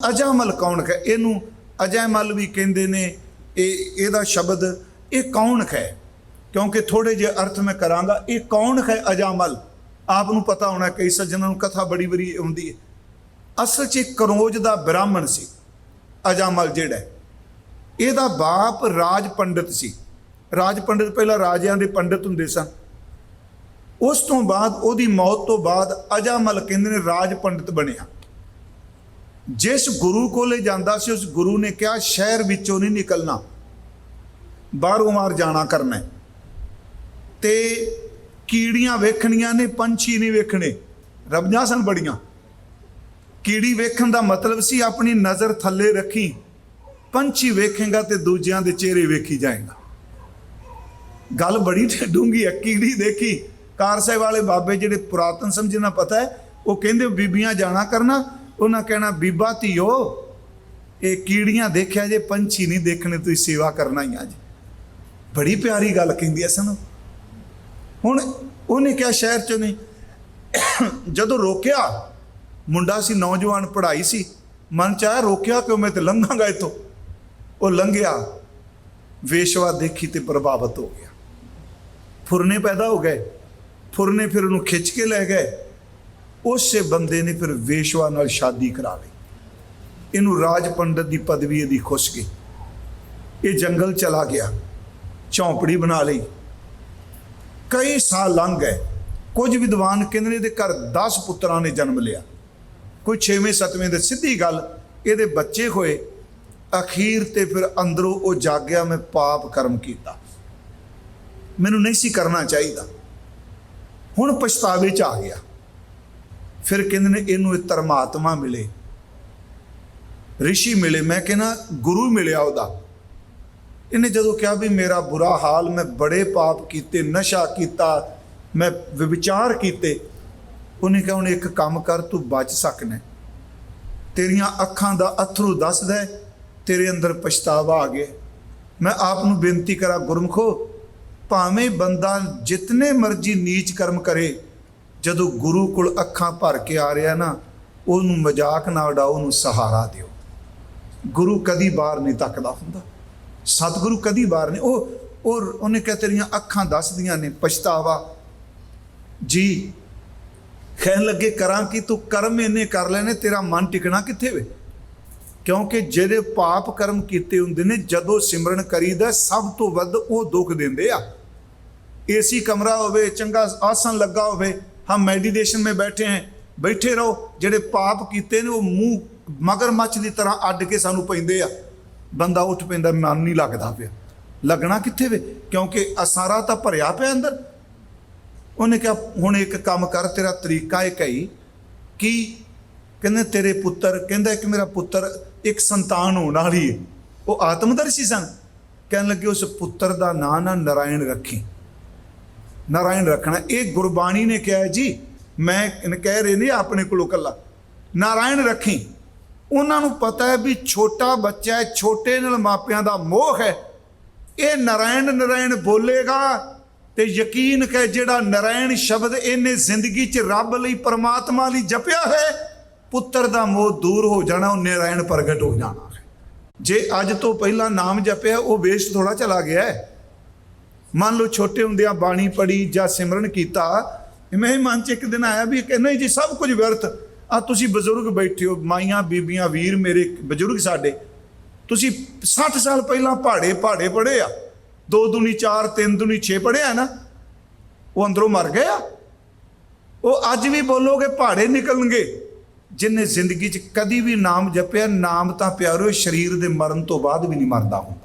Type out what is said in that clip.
ਅਜਾਮਲ ਕੌਣ ਹੈ ਇਹਨੂੰ ਅਜੈਮਲ ਵੀ ਕਹਿੰਦੇ ਨੇ, ਇਹ ਇਹਦਾ ਸ਼ਬਦ, ਇਹ ਕੌਣ ਹੈ ਕਿਉਂਕਿ ਥੋੜੇ ਜਿਹੇ ਅਰਥ ਮੈਂ ਕਰਾਂਗਾ, ਇਹ ਕੌਣ ਹੈ ਅਜਾਮਲ ਆਪ ਨੂੰ ਪਤਾ ਹੋਣਾ ਕਈ ਸੱਜਣਾਂ ਨੂੰ ਕਥਾ ਬੜੀ ਬੜੀ ਆਉਂਦੀ ਹੈ। ਅਸਲ 'ਚ ਕਰੋਜ ਦਾ ਬ੍ਰਾਹਮਣ ਸੀ ਅਜਾਮਲ ਜਿਹੜਾ ਇਹਦਾ ਬਾਪ ਰਾਜ ਪੰਡਿਤ ਸੀ। ਰਾਜ ਪੰਡਿਤ ਪਹਿਲਾਂ ਰਾਜਿਆਂ ਦੇ ਪੰਡਿਤ ਹੁੰਦੇ ਸਨ ਉਸ ਤੋਂ ਬਾਅਦ, ਉਹਦੀ ਮੌਤ ਤੋਂ ਬਾਅਦ ਅਜਾਮਲ ਕਹਿੰਦੇ ਨੇ ਰਾਜ ਪੰਡਿਤ ਬਣਿਆ। ਜਿਸ ਗੁਰੂ ਕੋਲੇ ਜਾਂਦਾ ਸੀ, ਉਸ ਗੁਰੂ ਨੇ ਕਿਹਾ, ਸ਼ਹਿਰ ਵਿੱਚੋਂ ਨਹੀਂ ਨਿਕਲਣਾ। ਬਾਹਰੋਂ ਮਾਰ ਜਾਣਾ ਕਰਨਾ ਤੇ ਕੀੜੀਆਂ ਵੇਖਣੀਆਂ ਨੇ, ਪੰਛੀ ਨਹੀਂ ਵੇਖਣੇ। ਰਬਜਾਂ ਸਨ ਬੜੀਆਂ। ਕੀੜੀ ਵੇਖਣ ਦਾ ਮਤਲਬ ਸੀ ਆਪਣੀ ਨਜ਼ਰ ਥੱਲੇ ਰੱਖੀ। ਪੰਛੀ ਵੇਖੇਗਾ ਤੇ ਦੂਜਿਆਂ ਦੇ ਚਿਹਰੇ ਵੇਖੀ ਜਾਏਗਾ। ਗੱਲ ਬੜੀ ਡੂੰਗੀ ਹੈ, ਕੀੜੀ ਦੇਖੀ। ਕਾਰ ਸਾਹਿਬ ਵਾਲੇ ਬਾਬੇ ਜਿਹੜੇ ਪੁਰਾਤਨ ਸਮਝਣਾ ਪਤਾ ਹੈ, ਉਹ ਕਹਿੰਦੇ ਬੀਬੀਆਂ ਜਾਣਾ ਕਰਨਾ ਉਹਨਾਂ ਕਹਿਣਾ, ਬੀਬਾ ਧੀਓ, ਇਹ ਕੀੜੀਆਂ ਦੇਖਿਆ ਜੇ, ਪੰਛੀ ਨਹੀਂ ਦੇਖਣੇ, ਤੁਸੀਂ ਸੇਵਾ ਕਰਨਾ ਹੀ ਆ ਜੀ। ਬੜੀ ਪਿਆਰੀ ਗੱਲ ਕਹਿੰਦੀ ਐ ਸਾਨੂੰ। ਹੁਣ ਉਹਨੇ ਕਿਹਾ ਸ਼ਹਿਰ ਚ ਨਹੀਂ। ਜਦੋਂ ਰੋਕਿਆ, ਮੁੰਡਾ ਸੀ, ਨੌਜਵਾਨ ਪੜ੍ਹਾਈ ਸੀ। ਮਨ ਚ ਆਇਆ, ਰੋਕਿਆ ਕਿਉਂ, ਮੈਂ ਤੇ ਲੰਘਾਂਗਾ ਇਤੋਂ ਉਹ ਲੰਘਿਆ, ਵੇਸ਼ਵਾ ਦੇਖੀ ਤੇ ਪ੍ਰਭਾਵਿਤ ਹੋ ਗਿਆ। ਫੁਰਨੇ ਪੈਦਾ ਹੋ ਗਏ। ਫੁਰਨੇ ਫਿਰ ਉਹਨੂੰ ਖਿੱਚ ਕੇ ਲੈ ਗਏ। ਉਸੇ ਬੰਦੇ ਨੇ ਫਿਰ ਵੇਸ਼ਵਾ ਨਾਲ ਸ਼ਾਦੀ ਕਰਾ ਲਈ। ਇਹਨੂੰ ਰਾਜ ਪੰਡਤ ਦੀ ਪਦਵੀ ਇਹਦੀ ਖੁਸ਼ ਗਈ। ਇਹ ਜੰਗਲ ਚਲਾ ਗਿਆ, ਝੌਂਪੜੀ ਬਣਾ ਲਈ। ਕਈ ਸਾਲ ਲੰਘ ਗਏ। ਕੁਝ ਵਿਦਵਾਨ ਕਹਿੰਦੇ ਨੇ ਇਹਦੇ ਘਰ 10 ਪੁੱਤਰਾਂ ਨੇ ਜਨਮ ਲਿਆ। ਕੋਈ 6ਵੇਂ 7ਵੇਂ ਦੇ ਸਿੱਧੀ ਗੱਲ, ਇਹਦੇ ਬੱਚੇ ਹੋਏ। ਅਖੀਰ ਤੇ ਫਿਰ ਅੰਦਰੋਂ ਉਹ ਜਾਗਿਆ, ਮੈਂ ਪਾਪ ਕਰਮ ਕੀਤਾ। ਮੈਨੂੰ ਨਹੀਂ ਸੀ ਕਰਨਾ ਚਾਹੀਦਾ। ਹੁਣ ਪਛਤਾਵੇ ਚ ਆ ਗਿਆ। ਫਿਰ ਕਹਿੰਦੇ ਨੇ ਇਹਨੂੰ ਇਹ ਧਰਮਾਤਮਾ ਮਿਲੇ। ਰਿਸ਼ੀ ਮਿਲੇ, ਮੈਂ ਕਹਿੰਦਾ ਗੁਰੂ ਮਿਲਿਆ ਉਹਦਾ। ਇਹਨੇ ਜਦੋਂ ਕਿਹਾ ਵੀ ਮੇਰਾ ਬੁਰਾ ਹਾਲ, ਮੈਂ ਬੜੇ ਪਾਪ ਕੀਤੇ, ਨਸ਼ਾ ਕੀਤਾ, ਮੈਂ ਵਿਚਾਰ ਕੀਤੇ, ਉਹਨੇ ਕਿਹਾ, ਹੁਣ ਇੱਕ ਕੰਮ ਕਰ, ਤੂੰ ਬਚ ਸਕਣਾ ਤੇਰੀਆਂ ਅੱਖਾਂ ਦਾ ਅਥਰੂ ਦੱਸਦਾ ਤੇਰੇ ਅੰਦਰ ਪਛਤਾਵਾ ਆ ਗਿਆ ਮੈਂ ਆਪ ਨੂੰ ਬੇਨਤੀ ਕਰਾਂ, ਗੁਰਮਖੋ, ਭਾਵੇਂ ਬੰਦਾ ਜਿਤਨੇ ਮਰਜ਼ੀ ਨੀਚ ਕਰਮ ਕਰੇ ਜਦੋਂ ਗੁਰੂ ਕੋਲ ਅੱਖਾਂ ਭਰ ਕੇ ਆ ਰਿਹਾ ਨਾ, ਉਹਨੂੰ ਮਜ਼ਾਕ ਨਾ ਉਡਾਓ ਉਹਨੂੰ ਸਹਾਰਾ ਦਿਓ। ਗੁਰੂ ਕਦੀ ਬਾਹਰ ਨਹੀਂ ਤੱਕਦਾ ਹੁੰਦਾ। ਸਤਿਗੁਰੂ ਕਦੀ ਬਾਹਰ ਨਹੀਂ। ਉਹ ਉਹ ਉਹਨੇ ਕਿਹਾ, ਤੇਰੀਆਂ ਅੱਖਾਂ ਦੱਸਦੀਆਂ ਨੇ, ਪਛਤਾਵਾ। ਜੀ, ਕਹਿਣ ਲੱਗੇ, ਕਰਾਂ ਕਿ ਤੂੰ? ਕਰਮ ਇਹਨੇ ਕਰ ਲੈਣੇ, ਤੇਰਾ ਮਨ ਟਿਕਣਾ ਕਿੱਥੇ ਵੇ? ਕਿਉਂਕਿ ਜਿਹੜੇ ਪਾਪ ਕਰਮ ਕੀਤੇ ਹੁੰਦੇ ਨੇ, ਜਦੋਂ ਸਿਮਰਨ ਕਰੀਦਾ, ਸਭ ਤੋਂ ਵੱਧ ਉਹ ਦੁੱਖ ਦਿੰਦੇ ਆ। ਏਸੀ ਕਮਰਾ ਹੋਵੇ, ਚੰਗਾ ਆਸਣ ਲੱਗਾ ਹੋਵੇ ਹਮ ਮੈਡੀਟੇਸ਼ਨ में बैठे हैं ਬੈਠੇ ਰਹੋ ਜਿਹੜੇ ਪਾਪ ਕੀਤੇ ਨੇ ਉਹ ਮੂੰਹ ਮਗਰਮੱਛ ਦੀ ਤਰ੍ਹਾਂ ਅੱਡ ਕੇ ਸਾਨੂੰ ਪੈਂਦੇ ਆ ਬੰਦਾ ਉੱਠ ਪੈਂਦਾ ਮਨ ਨਹੀਂ ਲੱਗਦਾ ਪਿਆ ਲੱਗਣਾ ਕਿੱਥੇ ਵੇ ਕਿਉਂਕਿ ਅਸਾਰਾ ਤਾਂ ਭਰਿਆ ਪਿਆ ਅੰਦਰ ਉਹਨੇ ਕਿਹਾ ਹੁਣ ਇੱਕ ਕੰਮ ਕਰ ਤੇਰਾ ਤਰੀਕਾ ਇੱਕ ਹੀ ਕੀ ਕਹਿੰਦੇ ਤੇਰੇ ਪੁੱਤਰ ਕਹਿੰਦਾ ਕਿ ਮੇਰਾ ਪੁੱਤਰ ਇੱਕ ਸੰਤਾਨ ਹੋਣ ਵਾਲੀ ਹੈ ਉਹ ਆਤਮਦਰਸ਼ੀ ਸਨ ਕਹਿਣ ਲੱਗੇ ਉਸ ਪੁੱਤਰ ਦਾ ਨਾਂ ਨਾ ਨਰਾਇਣ ਰੱਖੀ ਨਾਰਾਇਣ ਰੱਖਣਾ। ਇਹ ਗੁਰਬਾਣੀ ਨੇ ਕਿਹਾ ਜੀ, ਮੈਂ ਕਹਿ ਰਹੇ ਨੇ ਆਪਣੇ ਕੋਲੋਂ ਕੱਲਾ ਨਾਰਾਇਣ ਰੱਖੀ। ਉਹਨਾਂ ਨੂੰ ਪਤਾ ਹੈ ਵੀ ਛੋਟਾ ਬੱਚਾ ਹੈ, ਛੋਟੇ ਨਾਲ ਮਾਪਿਆਂ ਦਾ ਮੋਹ ਹੈ। ਇਹ ਨਾਰਾਇਣ ਨਾਰਾਇਣ ਬੋਲੇਗਾ ਤੇ ਯਕੀਨ ਹੈ ਜਿਹੜਾ ਨਾਰਾਇਣ ਸ਼ਬਦ ਇਹਨੇ ਜ਼ਿੰਦਗੀ 'ਚ ਰੱਬ ਲਈ, ਪਰਮਾਤਮਾ ਲਈ ਜਪਿਆ ਹੈ, ਪੁੱਤਰ ਦਾ ਮੋਹ ਦੂਰ ਹੋ ਜਾਣਾ, ਉਹ ਨਾਰਾਇਣ ਪ੍ਰਗਟ ਹੋ ਜਾਣਾ ਜੇ ਅੱਜ ਤੋਂ ਪਹਿਲਾਂ ਨਾਮ ਜਪਿਆ, ਉਹ ਵੇਸ਼ ਥੋੜਾ ਚਲਾ ਗਿਆ ਹੈ। ਮੰਨ ਲਓ ਛੋਟੇ ਹੁੰਦਿਆਂ ਬਾਣੀ ਪੜੀ ਜਾਂ ਸਿਮਰਨ ਕੀਤਾ, ਮੈਂ ਮਨ ਚ ਇੱਕ ਦਿਨ ਆਇਆ ਵੀ ਕਿ ਨਹੀਂ ਜੀ ਸਭ ਕੁਝ ਵਿਅਰਥ। ਆ ਤੁਸੀਂ ਬਜ਼ੁਰਗ ਬੈਠੇ ਹੋ, ਮਾਈਆਂ, ਬੀਬੀਆਂ, ਵੀਰ ਮੇਰੇ ਬਜ਼ੁਰਗ ਸਾਡੇ, ਤੁਸੀਂ 60 ਸਾਲ ਪਹਿਲਾਂ ਪਹਾੜੇ ਪਹਾੜੇ ਪੜੇ ਆ, ਦੋ ਦੁਨੀ ਚਾਰ, ਤਿੰਨ ਦੁਨੀ 6 ਪੜਿਆ ਨਾ, ਉਹ ਅੰਦਰੋਂ ਮਰ ਗਏ ਆ। ਉਹ ਅੱਜ ਵੀ ਬੋਲੋਗੇ ਪਹਾੜੇ ਨਿਕਲਣਗੇ, ਜਿਨੇ ਜ਼ਿੰਦਗੀ 'ਚ ਕਦੀ ਵੀ ਨਾਮ ਜਪਿਆ, ਨਾਮ ਤਾਂ ਪਿਆਰੋ, ਸਰੀਰ ਦੇ ਮਰਨ ਤੋਂ ਬਾਅਦ ਵੀ ਨਹੀਂ ਮਰਦਾ ਉਹ